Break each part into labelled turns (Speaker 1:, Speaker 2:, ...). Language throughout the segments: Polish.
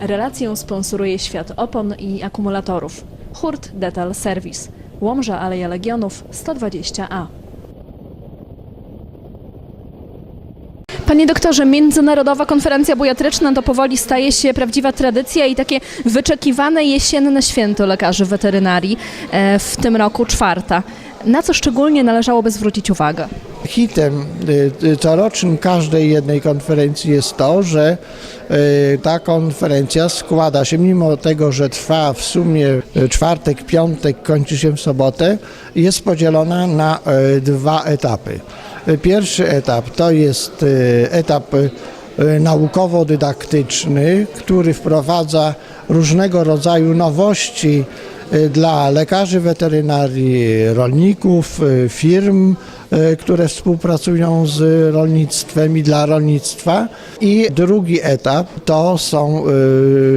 Speaker 1: Relację sponsoruje Świat Opon i Akumulatorów. Hurt Detal Service. Łomża Aleja Legionów 120A. Panie doktorze, Międzynarodowa Konferencja Bujatryczna to powoli staje się prawdziwa tradycja i takie wyczekiwane jesienne święto lekarzy weterynarii, e, w tym roku czwarta. Na co szczególnie należałoby zwrócić uwagę?
Speaker 2: Hitem y, y, corocznym każdej jednej konferencji jest to, że y, ta konferencja składa się, mimo tego, że trwa w sumie czwartek, piątek, kończy się w sobotę, jest podzielona na dwa etapy. Pierwszy etap to jest etap naukowo-dydaktyczny, który wprowadza różnego rodzaju nowości dla lekarzy weterynarii, rolników, y, firm, y, które współpracują z rolnictwem i dla rolnictwa. I drugi etap to są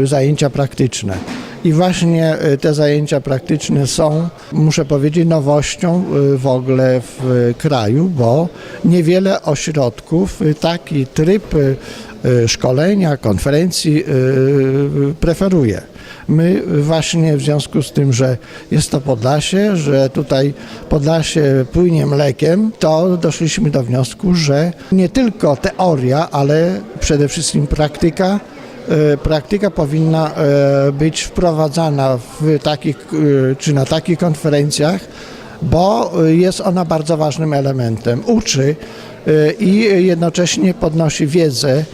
Speaker 2: y, zajęcia praktyczne. I właśnie y, te zajęcia praktyczne są, muszę powiedzieć, nowością y, w ogóle w y, kraju, bo niewiele ośrodków y, taki tryb y, y, szkolenia, konferencji y, preferuje. My właśnie w związku z tym, że jest to Podlasie, że tutaj Podlasie płynie mlekiem, to doszliśmy do wniosku, że nie tylko teoria, ale przede wszystkim praktyka e, praktyka powinna e, być wprowadzana w takich, e, czy na takich konferencjach, bo jest ona bardzo ważnym elementem. Uczy i jednocześnie podnosi wiedzę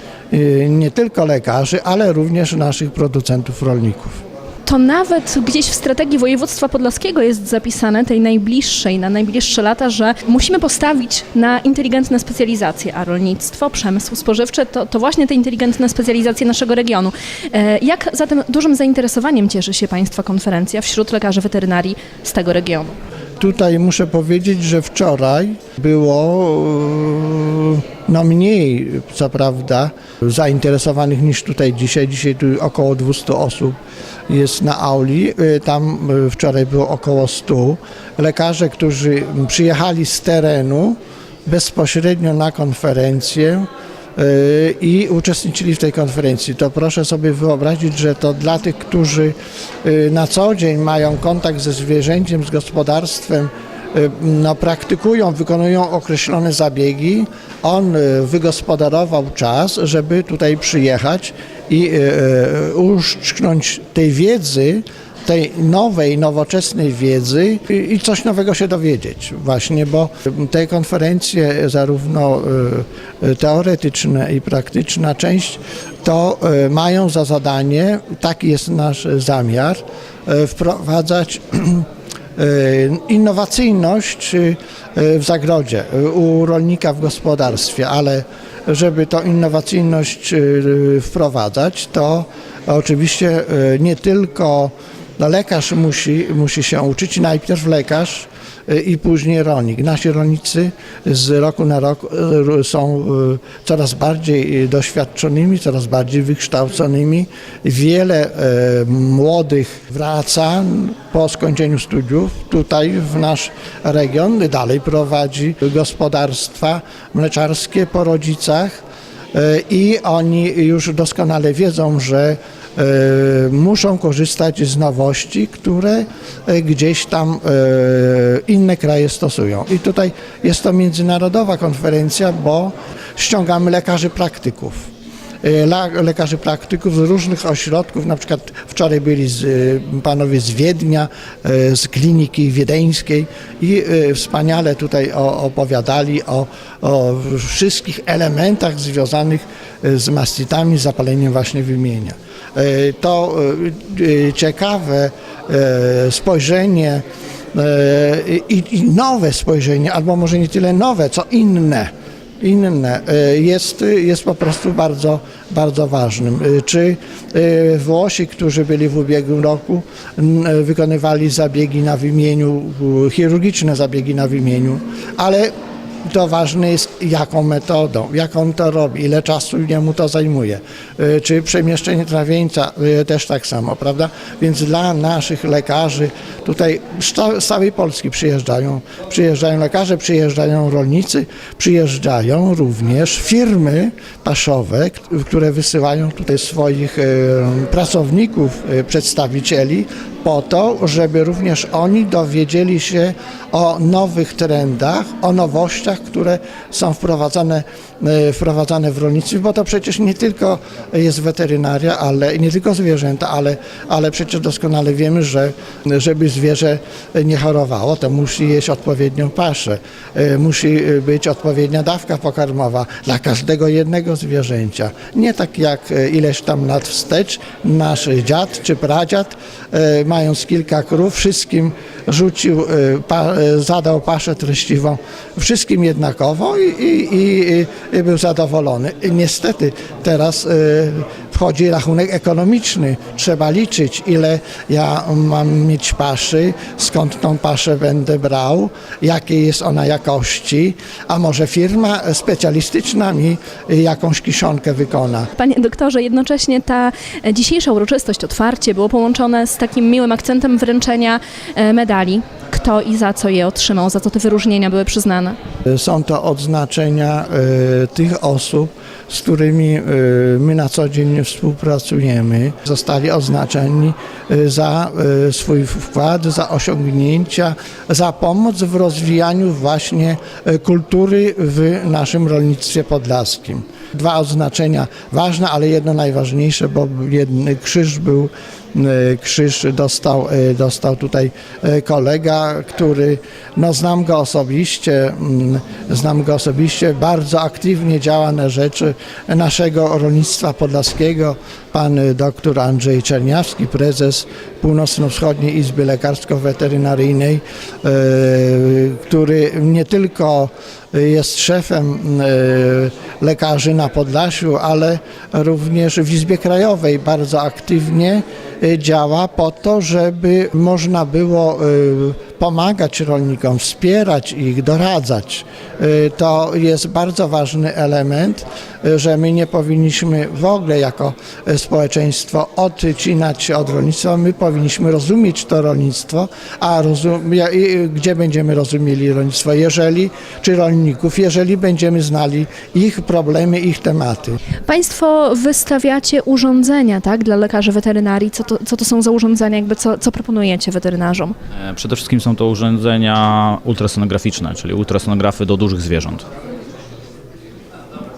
Speaker 2: nie tylko lekarzy, ale również naszych producentów rolników.
Speaker 1: To nawet gdzieś w strategii województwa podlaskiego jest zapisane, tej najbliższej, na najbliższe lata, że musimy postawić na inteligentne specjalizacje, a rolnictwo, przemysł spożywczy to, to właśnie te inteligentne specjalizacje naszego regionu. E, Jak zatem dużym zainteresowaniem cieszy się Państwa konferencja wśród lekarzy weterynarii z tego regionu?
Speaker 2: Tutaj muszę powiedzieć, że wczoraj było e, no mniej, co prawda, zainteresowanych niż tutaj dzisiaj. Dzisiaj tu około 200 osób jest na auli. E, Tam e, wczoraj było około 100. Lekarze, którzy przyjechali z terenu bezpośrednio na konferencję, i uczestniczyli w tej konferencji. To proszę sobie wyobrazić, że to dla tych, którzy y, na co dzień mają kontakt ze zwierzęciem, z gospodarstwem, y, no, praktykują, wykonują określone zabiegi. On wygospodarował czas, żeby tutaj przyjechać i uszczknąć tej wiedzy, tej nowej, nowoczesnej wiedzy i coś nowego się dowiedzieć właśnie, bo te konferencje zarówno y, y, teoretyczne i praktyczna część to y, mają za zadanie, taki jest nasz zamiar, wprowadzać innowacyjność w zagrodzie, u rolnika w gospodarstwie, ale żeby tą innowacyjność wprowadzać, to oczywiście nie tylko no lekarz musi, musi się uczyć, najpierw lekarz y, i później rolnik. Nasi rolnicy z roku na rok y, są y, coraz bardziej doświadczonymi, coraz bardziej wykształconymi. Wiele młodych wraca po skończeniu studiów tutaj w nasz region, dalej prowadzi gospodarstwa mleczarskie po rodzicach i oni już doskonale wiedzą, że muszą korzystać z nowości, które e, gdzieś tam e, inne kraje stosują. I tutaj jest to międzynarodowa konferencja, bo ściągamy lekarzy praktyków. E, Lekarzy praktyków z różnych ośrodków, na przykład wczoraj byli z, e, panowie z Wiednia, e, z kliniki wiedeńskiej i wspaniale tutaj opowiadali o, o wszystkich elementach związanych z mastitami, z zapaleniem właśnie wymienia. To ciekawe spojrzenie i nowe spojrzenie, albo może nie tyle nowe, co inne inne e, jest, jest po prostu bardzo, bardzo ważnym. E, Czy e, Włosi, którzy byli w ubiegłym roku, wykonywali zabiegi na wymieniu, chirurgiczne zabiegi na wymieniu, ale To ważne jest jaką metodą, jak on to robi, ile czasu jemu to zajmuje. Y, Czy przemieszczenie trawieńca y, też tak samo, prawda? Więc dla naszych lekarzy tutaj z ca- z całej Polski przyjeżdżają, przyjeżdżają lekarze, przyjeżdżają rolnicy, przyjeżdżają również firmy paszowe, które wysyłają tutaj swoich y, pracowników, przedstawicieli po to, żeby również oni dowiedzieli się o nowych trendach, o nowościach, które są wprowadzane, e, wprowadzane w rolnictwie, bo to przecież nie tylko jest weterynaria, ale nie tylko zwierzęta, ale, ale przecież doskonale wiemy, że żeby zwierzę nie chorowało, to musi jeść odpowiednią paszę, e, musi być odpowiednia dawka pokarmowa dla każdego jednego zwierzęcia. Nie tak jak e, ileś tam lat wstecz nasz dziad czy pradziad, mając kilka krów, wszystkim rzucił, zadał paszę treściwą wszystkim jednakowo i, i, i, i był zadowolony. I niestety teraz e, wchodzi rachunek ekonomiczny. Trzeba liczyć, ile ja mam mieć paszy, skąd tą paszę będę brał, jakiej jest ona jakości, a może firma specjalistyczna mi jakąś kiszonkę wykona.
Speaker 1: Panie doktorze, jednocześnie ta dzisiejsza uroczystość, otwarcie było połączone z takim miłym akcentem wręczenia e, medali. Kto i za co je otrzymał, za co te wyróżnienia były przyznane?
Speaker 2: Są to odznaczenia e, tych osób, z którymi e, my na co dzień współpracujemy. Zostali oznaczeni za swój wkład, za osiągnięcia, za pomoc w rozwijaniu właśnie kultury w naszym rolnictwie podlaskim. Dwa odznaczenia ważne, ale jedno najważniejsze, bo jeden krzyż był krzyż dostał, e, dostał tutaj e, kolega, który, no znam go osobiście, mm, znam go osobiście, bardzo aktywnie działa na rzecz naszego rolnictwa podlaskiego. Pan e, dr Andrzej Czerniawski, prezes Północno-Wschodniej Izby Lekarsko-Weterynaryjnej, e, który nie tylko jest szefem e, lekarzy na Podlasiu, ale również w Izbie Krajowej bardzo aktywnie działa po to, żeby można było pomagać rolnikom, wspierać ich, doradzać. E, To jest bardzo ważny element, e, że my nie powinniśmy w ogóle jako e, społeczeństwo odcinać się od rolnictwa. My powinniśmy rozumieć to rolnictwo, a rozum, gdzie będziemy rozumieli rolnictwo, jeżeli, czy rolników, jeżeli będziemy znali ich problemy, ich tematy.
Speaker 1: Państwo wystawiacie urządzenia tak, dla lekarzy weterynarii. Co to, co to są za urządzenia? Jakby co, co proponujecie weterynarzom?
Speaker 3: E, Przede wszystkim są to urządzenia ultrasonograficzne, czyli ultrasonografy do dużych zwierząt.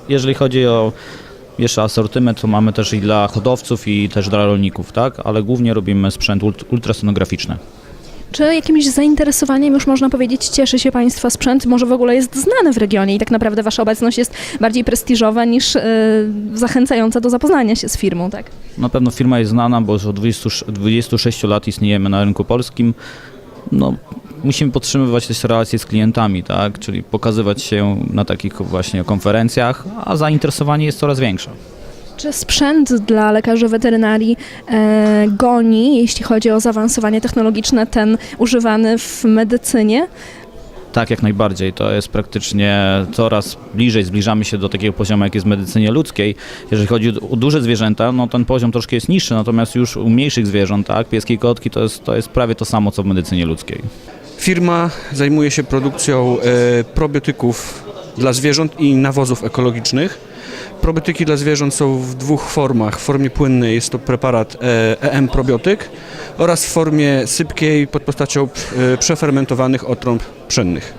Speaker 3: Jeżeli chodzi o jeszcze asortyment, to mamy też i dla hodowców, i też dla rolników, tak? Ale głównie robimy sprzęt ult- ultrasonograficzny.
Speaker 1: Czy jakimś zainteresowaniem już można powiedzieć cieszy się Państwa sprzęt? Może w ogóle jest znany w regionie i tak naprawdę Wasza obecność jest bardziej prestiżowa niż e, zachęcająca do zapoznania się z firmą, tak?
Speaker 3: Na pewno firma jest znana, bo już od 20, 26 lat istniejemy na rynku polskim. No, musimy podtrzymywać też relacje z klientami, tak? Czyli pokazywać się na takich właśnie konferencjach, a zainteresowanie jest coraz większe.
Speaker 1: Czy sprzęt dla lekarzy weterynarii e, goni, jeśli chodzi o zaawansowanie technologiczne, ten używany w medycynie?
Speaker 3: Tak, jak najbardziej. To jest praktycznie coraz bliżej, zbliżamy się do takiego poziomu, jak jest w medycynie ludzkiej. Jeżeli chodzi o duże zwierzęta, no ten poziom troszkę jest niższy, natomiast już u mniejszych zwierząt, tak, pieski i kotki, to jest, to jest prawie to samo, co w medycynie ludzkiej.
Speaker 4: Firma zajmuje się produkcją e, probiotyków dla zwierząt i nawozów ekologicznych. Probiotyki dla zwierząt są w dwóch formach. W formie płynnej jest to preparat e, EM probiotyk oraz w formie sypkiej pod postacią e, przefermentowanych otrąb pszennych.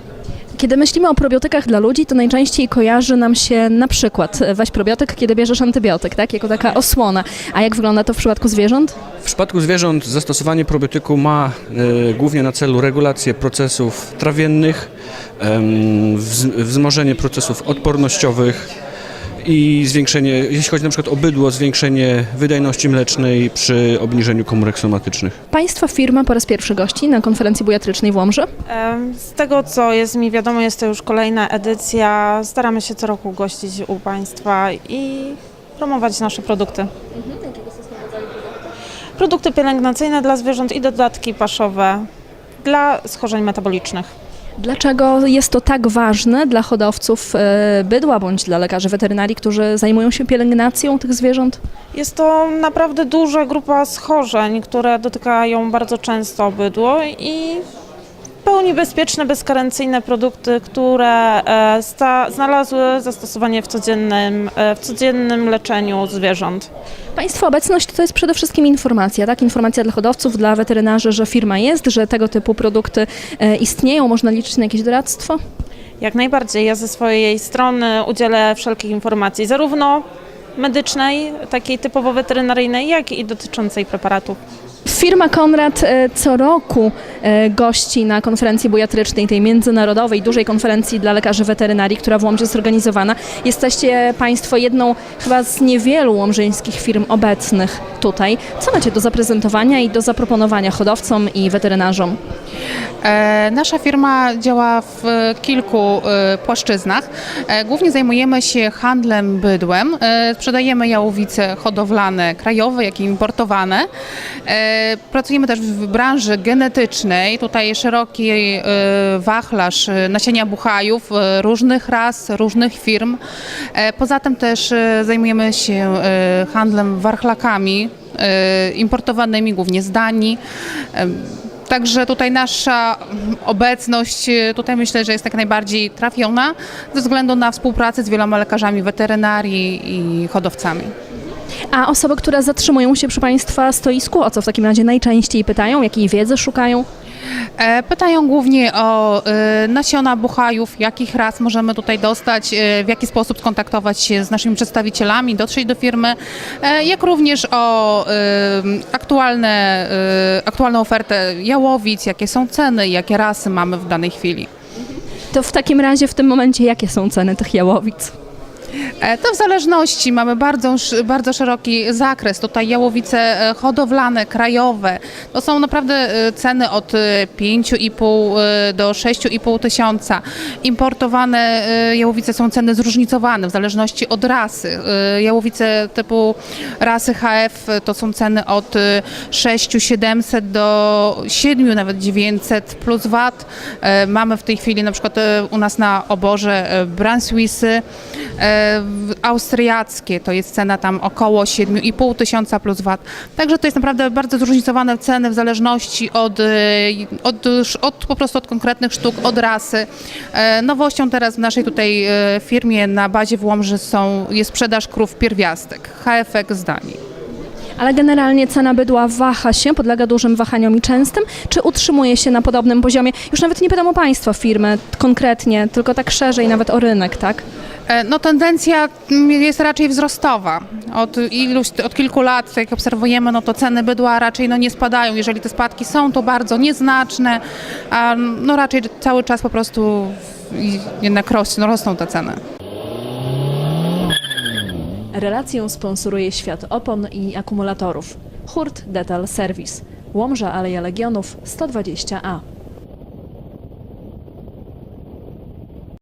Speaker 1: Kiedy myślimy o probiotykach dla ludzi, to najczęściej kojarzy nam się na przykład e, weź probiotyk, kiedy bierzesz antybiotyk, tak? Jako taka osłona. A jak wygląda to w przypadku zwierząt?
Speaker 4: W przypadku zwierząt zastosowanie probiotyku ma e, głównie na celu regulację procesów trawiennych, wz, wzmożenie procesów odpornościowych i zwiększenie, jeśli chodzi na przykład o bydło, zwiększenie wydajności mlecznej przy obniżeniu komórek somatycznych.
Speaker 1: Państwa firma po raz pierwszy gości na konferencji bujatrycznej w Łomży.
Speaker 5: Z tego co jest mi wiadomo, jest to już kolejna edycja. Staramy się co roku gościć u Państwa i promować nasze produkty. Produkty pielęgnacyjne dla zwierząt i dodatki paszowe dla schorzeń metabolicznych.
Speaker 1: Dlaczego jest to tak ważne dla hodowców e, bydła bądź dla lekarzy weterynarii, którzy zajmują się pielęgnacją tych zwierząt?
Speaker 5: Jest to naprawdę duża grupa schorzeń, które dotykają bardzo często bydło i pełni bezpieczne, bezkarencyjne produkty, które e, sta, znalazły zastosowanie w codziennym, e, w codziennym leczeniu zwierząt.
Speaker 1: Państwa obecność to jest przede wszystkim informacja, tak? Informacja dla hodowców, dla weterynarzy, że firma jest, że tego typu produkty e, istnieją, można liczyć na jakieś doradztwo.
Speaker 5: Jak najbardziej. Ja ze swojej strony udzielę wszelkich informacji, zarówno medycznej, takiej typowo weterynaryjnej, jak i dotyczącej preparatów.
Speaker 1: Firma Konrad e, co roku e, gości na konferencji bujatrycznej, tej międzynarodowej, dużej konferencji dla lekarzy weterynarii, która w Łomży jest zorganizowana. Jesteście Państwo jedną chyba z niewielu łomżyńskich firm obecnych tutaj. Co macie do zaprezentowania i do zaproponowania hodowcom i weterynarzom?
Speaker 6: E, Nasza firma działa w kilku e, płaszczyznach. E, Głównie zajmujemy się handlem bydłem. Sprzedajemy jałowice hodowlane krajowe, jak i importowane. Pracujemy też w branży genetycznej. Tutaj szeroki wachlarz nasienia buchajów różnych ras, różnych firm. Poza tym też zajmujemy się handlem warchlakami importowanymi głównie z Danii. Także tutaj nasza obecność, e, tutaj myślę, że jest jak najbardziej trafiona ze względu na współpracę z wieloma lekarzami weterynarii i hodowcami.
Speaker 1: A osoby, które zatrzymują się przy Państwa stoisku, o co w takim razie najczęściej pytają? Jakiej wiedzy szukają?
Speaker 6: E, Pytają głównie o e, nasiona buchajów, jakich ras możemy tutaj dostać, e, w jaki sposób skontaktować się z naszymi przedstawicielami, dotrzeć do firmy, jak również o aktualne, aktualną ofertę jałowic, jakie są ceny, jakie rasy mamy w danej chwili.
Speaker 1: To w takim razie w tym momencie jakie są ceny tych jałowic?
Speaker 6: E, To w zależności mamy bardzo, bardzo szeroki zakres. Tutaj jałowice e, hodowlane, krajowe. To są naprawdę e, ceny od e, 5,5 e, do 6,5 tysiąca. Importowane jałowice są ceny zróżnicowane w zależności od rasy. Jałowice typu rasy HF to są ceny od e, 6-700 do 7, nawet 900 plus VAT. Mamy w tej chwili na przykład u nas na oborze e, Brunswisy e, w- austriackie, to jest cena tam około 7,5 tysiąca plus VAT. Także to jest naprawdę bardzo zróżnicowane ceny w zależności od, e, od, od po prostu od konkretnych sztuk, od rasy. E, Nowością teraz w naszej tutaj e, firmie na bazie w Łomży są, jest sprzedaż krów pierwiastek, HFX z Danii.
Speaker 1: Ale generalnie cena bydła waha się, podlega dużym wahaniom i częstym, czy utrzymuje się na podobnym poziomie? Już nawet nie pytam o Państwa firmę konkretnie, tylko tak szerzej, nawet o rynek, tak?
Speaker 6: E, No tendencja jest raczej wzrostowa. Od, iluś, od kilku lat, tak jak obserwujemy, no to ceny bydła raczej no nie spadają. Jeżeli te spadki są, to bardzo nieznaczne, a no raczej cały czas po prostu jednak rosną, no rosną te ceny.
Speaker 1: Relację sponsoruje Świat Opon i Akumulatorów. Hurt Detal Service. Łomża Aleja Legionów 120A.